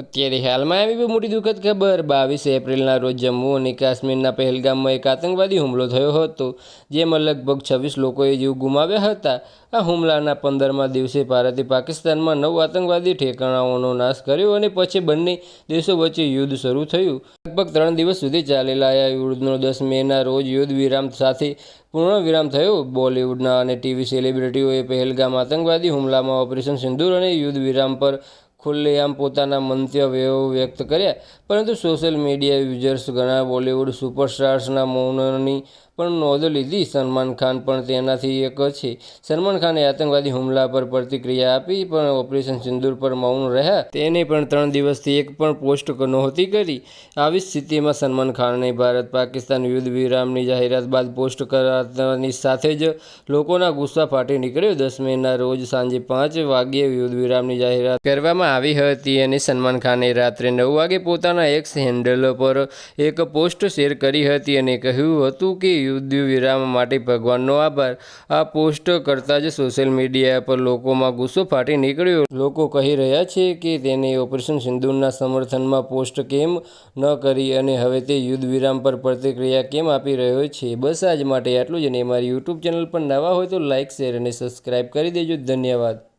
અત્યારે હાલમાં આવી મોટી દુઃખદ ખબર. બાવીસ એપ્રિલના રોજ જમ્મુ અને કાશ્મીરના પહેલગામમાં એક આતંકવાદી હુમલો થયો હતો, જેમાં લગભગ છવ્વીસ લોકોએ જીવ ગુમાવ્યા હતા. આ હુમલાના પંદરમા દિવસે ભારતે પાકિસ્તાનમાં નવ આતંકવાદી ઠેકાણાઓનો નાશ કર્યો અને પછી બંને દેશો વચ્ચે યુદ્ધ શરૂ થયું. લગભગ ત્રણ દિવસ સુધી ચાલેલા આ યુદ્ધનો દસ મેના રોજ યુદ્ધ વિરામ સાથે પૂર્ણ વિરામ થયો. બોલિવૂડના અને ટીવી સેલિબ્રિટીઓએ પહેલગામ આતંકવાદી હુમલામાં ઓપરેશન સિંદૂર અને યુદ્ધ વિરામ પર ખુલ્લેઆમ પોતાના મંતવ્યો વ્યક્ત કર્યા. પરંતુ સોશિયલ મીડિયા યુઝર્સ ઘણા બોલિવૂડ સુપરસ્ટાર્સના મૌનની પણ નોંધ લીધી. સલમાન ખાન પણ તેનાથી એક છે. સલમાન ખાને આતંકવાદી હુમલા પર પ્રતિક્રિયા આપી, પણ ઓપરેશન સિંદૂર પર મૌન રહ્યા. તેને પણ ત્રણ દિવસથી એક પણ પોસ્ટ નહોતી કરી. આવી સ્થિતિમાં સલમાન ખાને ભારત પાકિસ્તાન યુદ્ધ વિરામની જાહેરાત બાદ પોસ્ટ કરાતાની સાથે જ લોકોના ગુસ્સા ફાટી નીકળ્યો. દસ મેના રોજ સાંજે પાંચ વાગ્યે યુદ્ધ વિરામની જાહેરાત કરવામાં આવી હતી અને સલમાન ખાને રાત્રે નવ વાગે પોતાના એક્સ હેન્ડલ પર એક પોસ્ટ શેર કરી હતી અને કહ્યું હતું કે યુદ્ધ વિરામ માટે ભગવાનનો આભાર. આ પોસ્ટ કરતાં જ સોશિયલ મીડિયા પર લોકોમાં ગુસ્સો ફાટી નીકળ્યો. લોકો કહી રહ્યા છે કે તેને ઓપરેશન સિંદૂરના સમર્થનમાં પોસ્ટ કેમ ન કરી અને હવે તે યુદ્ધ વિરામ પર પ્રતિક્રિયા કેમ આપી રહ્યો છે? બસ આજ માટે આટલું જ અને મારી યુટ્યુબ ચેનલ પર નવા હોય તો લાઇક શેર અને સબસ્ક્રાઇબ કરી દેજો. ધન્યવાદ.